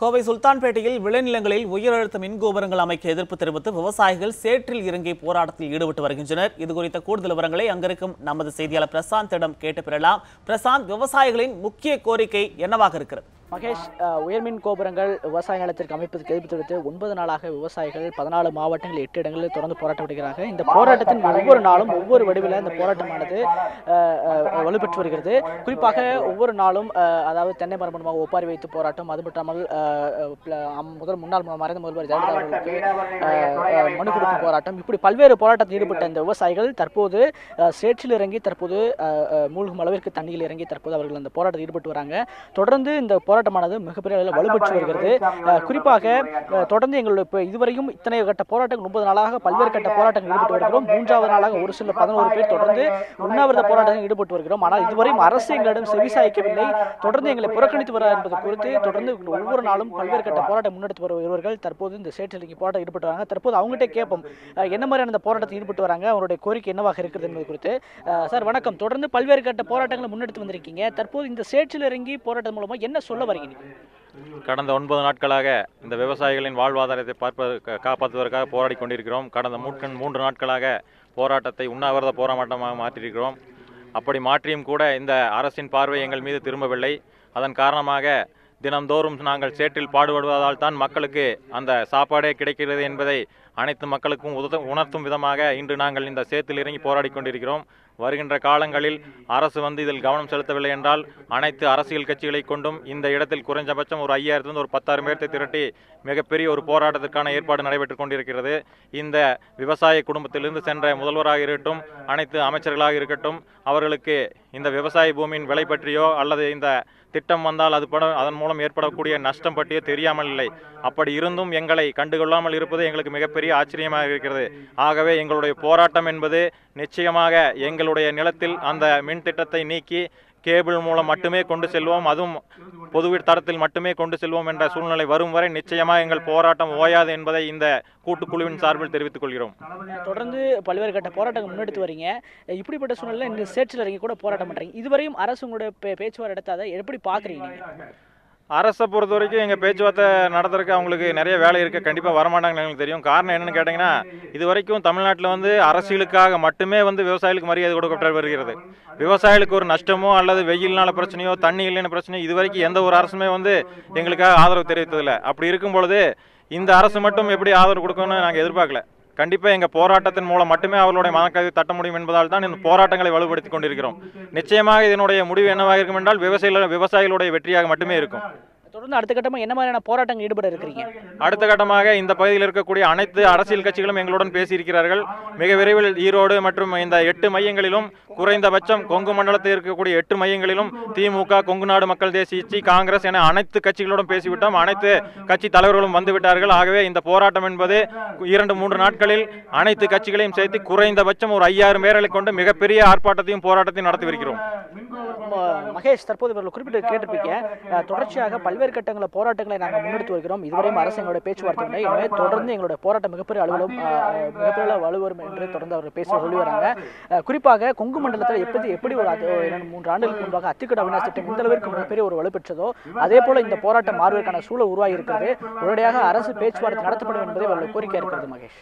கோவை சுல்தான்பேட்டையில் விளைநிலங்களில் உயரழுத்த மின் கோபுரங்கள் அமைக்க எதிர்ப்பு தெரிவித்து விவசாயிகள் சேற்றில் இறங்கி போராட்டத்தில் ஈடுபட்டு வருகின்றனர். இது குறித்த கூடுதல் விவரங்களை அங்கிருக்கும் நமது செய்தியாளர் பிரசாந்திடம் கேட்டு பெறலாம். பிரசாந்த் விவசாயிகளின் முக்கிய கோரிக்கை என்னவாக இருக்கிறது? மகேஷ் உயர்மின் கோபுரங்கள் விவசாய நிலத்திற்கு அமைப்பதற்கு எதிர்ப்பு தெரிவித்து ஒன்பது நாளாக விவசாயிகள் பதினாலு மாவட்டங்கள் எட்டு இடங்களில் தொடர்ந்து போராட்டம் விடுகிறாங்க இந்த போராட்டத்தின் ஒவ்வொரு நாளும் ஒவ்வொரு வடிவில் இந்த போராட்டமானது வலுப்பெற்று வருகிறது. குறிப்பாக ஒவ்வொரு நாளும் அதாவது தென்னை மரம் மூலமாக ஒப்பாரி வைத்து போராட்டம் அது மட்டும் முதல் முன்னாள் மறைந்த முதல்வர் ஜெயலலிதா அவர்களுக்கு மனு கொடுக்கும் போராட்டம். இப்படி பல்வேறு போராட்டத்தில் ஈடுபட்ட இந்த விவசாயிகள் தற்போது சேற்றில் இறங்கி தற்போது மூழ்கும் அளவிற்கு தண்ணியில் இறங்கி தற்போது அவர்கள் அந்த போராட்டத்தில் ஈடுபட்டு வராங்க. தொடர்ந்து இந்த போராட்டமானது மிகப்பெரிய அளவில் வலுப்பெற்று வருகிறது. குறிப்பாக தொடர்ந்து எங்களுடைய இப்போ இதுவரையும் இத்தனை கட்ட போராட்டங்கள் முப்பது நாளாக பல்வேறு கட்ட போராட்டங்கள் ஈடுபட்டு வருகிறோம். மூன்றாவது நாளாக ஒரு சில பதினோரு பேர் தொடர்ந்து உண்ணாவிரத போராட்டத்தில் ஈடுபட்டு வருகிறோம். ஆனால் இதுவரையும் அரசு எங்களிடம் செவிசாய்க்கவில்லை தொடர்ந்து எங்களை புறக்கணித்து வர என்பது குறித்து தொடர்ந்து ஒவ்வொரு நாளும் பல்வேறு கட்ட போராட்டம் முன்னெடுத்து வரும் இவர்கள் தற்போது இந்த இங்கே போராட்டம் ஈடுபட்டு வராங்க. தற்போது அவங்ககிட்ட கேட்போம் என்ன மாதிரியான இந்த போராட்டத்தில் ஈடுபட்டு வராங்க அவருடைய கோரிக்கை என்னவாக இருக்கிறது என்பது குறித்து. சார் வணக்கம். தொடர்ந்து பல்வேறு கட்ட போராட்டங்களை முன்னெடுத்து வந்திருக்கீங்க. தற்போது இந்த சேற்றில் இறங்கி போராட்டம் மூலமா என்ன சொல்ல வரீங்க கடந்த ஒன்பது நாட்களாக இந்த விவசாயிகளின் வாழ்வாதாரத்தை பார்ப்பது காப்பாற்றுவதற்காக போராடி கொண்டிருக்கிறோம். கடந்த மூன்று மூன்று நாட்களாக போராட்டத்தை உண்ணாவிரத போராட்டமாக மாற்றியிருக்கிறோம். அப்படி மாற்றியும் கூட இந்த அரசின் பார்வை எங்கள் மீது திரும்பவில்லை. அதன் காரணமாக தினம்தோறும் நாங்கள் சேற்றில் பாடுபடுவதால் தான் மக்களுக்கு அந்த சாப்பாடே கிடைக்கிறது என்பதை அனைத்து மக்களுக்கும் உத உணர்த்தும் விதமாக இன்று நாங்கள் இந்த சேத்தில் இறங்கி போராடி கொண்டிருக்கிறோம். வருகின்ற காலங்களில் அரசு வந்து இதில் கவனம் செலுத்தவில்லை என்றால் அனைத்து அரசியல் கட்சிகளை கொண்டும் இந்த இடத்தில் குறைஞ்சபட்சம் ஒரு ஐயாயிரத்திலிருந்து ஒரு பத்தாயிரம் பேர்த்தை திரட்டி மிகப்பெரிய ஒரு போராட்டத்திற்கான ஏற்பாடு நடைபெற்றுக் கொண்டிருக்கிறது. இந்த விவசாய குடும்பத்திலிருந்து சென்ற முதல்வராக இருக்கட்டும் அனைத்து அமைச்சர்களாக இருக்கட்டும் அவர்களுக்கு இந்த விவசாய பூமியின் விலை பற்றியோ அல்லது இந்த திட்டம் வந்தால் அது பட அதன் மூலம் ஏற்படக்கூடிய நஷ்டம் பற்றியோ தெரியாமல் இல்லை. அப்படி இருந்தும் எங்களை கண்டுகொள்ளாமல் இருப்பது எங்களுக்கு மிகப்பெரிய ஆச்சரியமாக இருக்கிறது. ஆகவே எங்களுடைய போராட்டம் என்பது நிச்சயமாக எங்கள் எங்களுடைய நிலத்தில் அந்த மின் திட்டத்தை நீக்கி கேபிள் மூலம் மட்டுமே கொண்டு செல்வோம். அதுவும் பொது தரத்தில் மட்டுமே கொண்டு செல்வோம் என்ற சூழ்நிலை வரும் வரை நிச்சயமாக எங்கள் போராட்டம் ஓயாது என்பதை இந்த கூட்டுக்குழுவின் சார்பில் தெரிவித்துக் கொள்கிறோம். தொடர்ந்து பல்வேறு கட்ட போராட்டங்கள் முன்னெடுத்து வரீங்க. இப்படிப்பட்ட சூழ்நிலையில் இந்த சேற்றில் இறங்கி கூட போராட்டம் பண்றீங்க. இதுவரையும் அரசு உங்களுடைய பேச்சுவார்த்தை எடுத்தாத எப்படி பார்க்குறீங்க அரசை பொறுத்த வரைக்கும் எங்கள் பேச்சுவார்த்தை நடத்துறதுக்கு அவங்களுக்கு நிறைய வேலை இருக்குது கண்டிப்பாக வரமாட்டாங்கன்னு எங்களுக்கு தெரியும். காரணம் என்னென்னு கேட்டிங்கன்னா இது வரைக்கும் தமிழ்நாட்டில் வந்து அரசியலுக்காக மட்டுமே வந்து விவசாயிகளுக்கு மரியாதை கொடுக்கப்பட்டு வருகிறது. விவசாயிகளுக்கு ஒரு நஷ்டமோ அல்லது வெயில்னால பிரச்சனையோ தண்ணி இல்லைன்னு பிரச்சனையோ இது வரைக்கும் எந்த ஒரு அரசுமே வந்து எங்களுக்காக ஆதரவு தெரிவித்ததில்லை. அப்படி இருக்கும் பொழுது இந்த அரசு மட்டும் எப்படி ஆதரவு கொடுக்கணும்னு நாங்கள் எதிர்பார்க்கல. கண்டிப்பாக எங்கள் போராட்டத்தின் மூலம் மட்டுமே அவர்களுடைய மனக்கதை தட்ட முடியும் என்பதால் தான் இந்த போராட்டங்களை வலுப்படுத்தி கொண்டிருக்கிறோம். நிச்சயமாக இதனுடைய முடிவு என்னவாக இருக்கும் என்றால் விவசாயிகள் விவசாயிகளுடைய வெற்றியாக மட்டுமே இருக்கும். தொடர்ந்து அடுத்த கட்டமாக என்ன மாதிரியான போராட்டங்கள் ஈடுபட இருக்கிறீங்க? அடுத்த கட்டமாக இந்த பகுதியில் இருக்கக்கூடிய அனைத்து அரசியல் கட்சிகளும் எங்களுடன் பேசியிருக்கிறார்கள். மிக விரைவில் ஈரோடு மற்றும் இந்த எட்டு மையங்களிலும் குறைந்தபட்சம் கொங்கு மண்டலத்தில் இருக்கக்கூடிய எட்டு மையங்களிலும் திமுக கொங்கு நாடு மக்கள் தேசிய கட்சி காங்கிரஸ் என அனைத்து கட்சிகளோடும் பேசிவிட்டோம். அனைத்து கட்சி தலைவர்களும் வந்துவிட்டார்கள். ஆகவே இந்த போராட்டம் என்பது இரண்டு மூன்று நாட்களில் அனைத்து கட்சிகளையும் சேர்த்து குறைந்தபட்சம் ஒரு ஐயாயிரம் பேர்களை கொண்டு மிகப்பெரிய ஆர்ப்பாட்டத்தையும் போராட்டத்தையும் நடத்தி வருகிறோம். மகேஷ் தற்போது இவர்கள் குறிப்பிட்டு கேட்டிருப்பீங்க. தொடர்ச்சியாக பல்வேறு கட்டங்களில் போராட்டங்களை நாங்கள் முன்னெடுத்து வருகிறோம். இதுவரையும் அரசு எங்களுடைய பேச்சுவார்த்தை இல்லை. எனவே தொடர்ந்து எங்களுடைய போராட்டம் மிகப்பெரிய அலுவலம் மிகப்பெரிய வலுவரும் என்று தொடர்ந்து அவர் பேச சொல்லி வராங்க. குறிப்பாக கொங்கு மண்டலத்தில் எப்படி எப்படி ஒரு மூன்று ஆண்டுகளுக்கு முன்பாக அத்திக்கட அவினாசி திட்டம் இந்த அளவிற்கு மிகப்பெரிய ஒரு வலுப்பெற்றதோ அதே போல இந்த போராட்டம் மாறுவதற்கான சூழல் உருவாகி இருக்கிறது. உடனடியாக அரசு பேச்சுவார்த்தை நடத்தப்படும் என்பதே அவர்கள் கோரிக்கை இருக்கிறது மகேஷ்.